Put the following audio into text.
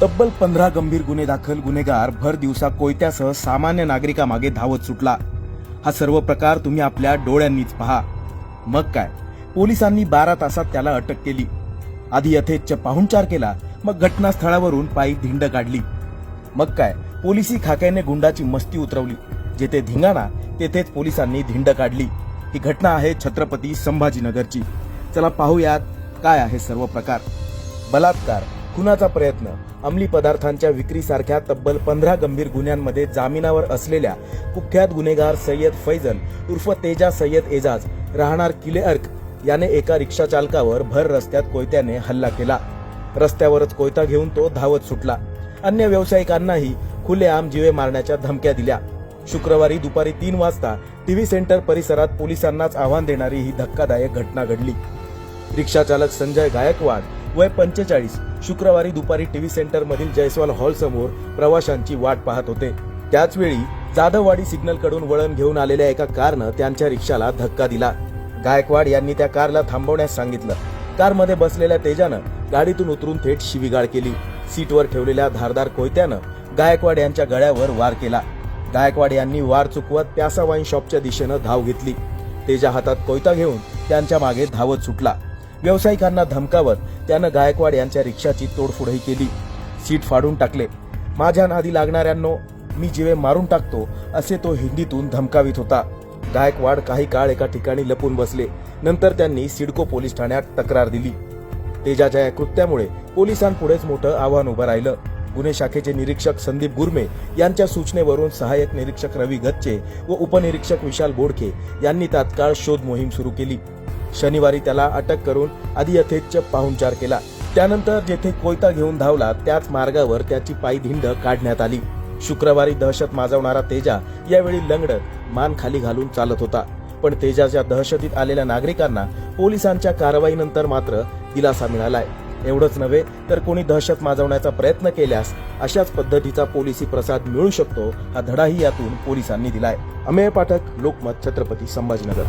तब्बल पंधरा गंभीर गुन्हे दाखल गुन्हेगार भर दिवसा कोयत्यासह सामान्य नागरिकामागे धावत सुटला. हा सर्व प्रकार तुम्ही आपल्या डोळ्यांनीच पहा. मग काय? पोलिसांनी बारा तासात त्याला अटक केली. आधी यथेच्छ पाहुणचार केला मग घटनास्थळावरून पायी धिंड काढली. मग काय? पोलिसी खाक्याने गुंडाची मस्ती उतरवली. जेथे धिंगाणा तेथेच पोलिसांनी धिंड काढली. ही घटना आहे छत्रपती संभाजीनगरची. चला पाहूयात काय आहे सर्व प्रकार. बलात्कार खुनाचा प्रयत्न. अंमली पदार्थांच्या विक्रीसारख्या तब्बल पंधरा गंभीर गुन्ह्यांमध्ये जामिनावर असलेल्या कुख्यात गुन्हेगार सय्यद फैजल उर्फ तेजा सय्यद एजाज राहणार किले अर्क याने एका रिक्षा चालकावर भर रस्त्यात कोयत्याने हल्ला केला. रस्त्यावरच कोयता घेऊन तो धावत सुटला. अन्य व्यावसायिकांनाही खुलेआम जीवे मारण्याच्या धमक्या दिल्या. शुक्रवारी दुपारी तीन वाजता टीव्ही सेंटर परिसरात पोलिसांनाच आव्हान देणारी ही धक्कादायक घटना घडली. रिक्षा चालक संजय गायकवाड वय पंचेचाळीस. शुक्रवारी दुपारी टीव्ही सेंटर मधील जयस्वाल हॉल समोर प्रवाशांची वाट पाहत होते. त्याचवेळी जाधववाडी सिग्नलकडून वळण घेऊन आलेल्या एका कारनं त्यांच्या रिक्षाला धक्का दिला. गायकवाड यांनी त्या कारला थांबवण्यास सांगितलं. कारमध्ये बसलेल्या तेजानं गाडीतून उतरून थेट शिवीगाळ केली. सीटवर ठेवलेल्या धारदार कोयत्यानं गायकवाड यांच्या गळ्यावर वार केला. गायकवाड यांनी वार चुकवत प्यासा वाईन शॉपच्या दिशेनं धाव घेतली. तेजा हातात कोयता घेऊन त्यांच्या मागे धावत सुटला. व्यावसायिकांना धमकावत त्यानं गायकवाड यांच्या रिक्षाची तोडफोडही केली. सीट फाडून टाकले. माझ्या नादी लागणाऱ्यांनो मी जीवे मारून टाकतो असे तो हिंदीतून धमकावित होता. गायकवाड काही काळ एका ठिकाणी लपून बसले. नंतर त्यांनी सिडको पोलीस ठाण्यात तक्रार दिली. तेजाच्या या कृत्यामुळे पोलिसांपुढेच मोठं आव्हान उभं राहिलं. गुन्हे शाखेचे निरीक्षक संदीप गुरमे यांच्या सूचनेवरून सहाय्यक निरीक्षक रवी गच्चे व उपनिरीक्षक विशाल बोडके यांनी तात्काळ शोध मोहीम सुरू केली. शनिवारी त्याला अटक करून आधी पाहुणचार केला. त्यानंतर जेथे कोयता घेऊन धावला त्याच मार्गावर त्याची पायी धिंड काढण्यात आली. शुक्रवारी दहशत माजवणारा तेजा यावेळी लंगडत मान खाली घालून चालत होता. पण तेजाच्या दहशतीत आलेल्या नागरिकांना पोलिसांच्या कारवाईनंतर मात्र दिलासा मिळालाय. एवढंच नव्हे तर कोणी दहशत माजवण्याचा प्रयत्न केल्यास अशाच पद्धतीचा पोलिसी प्रसाद मिळू शकतो हा धडाही यातून पोलिसांनी दिलाय. अमेय पाठक लोकमत छत्रपती संभाजीनगर.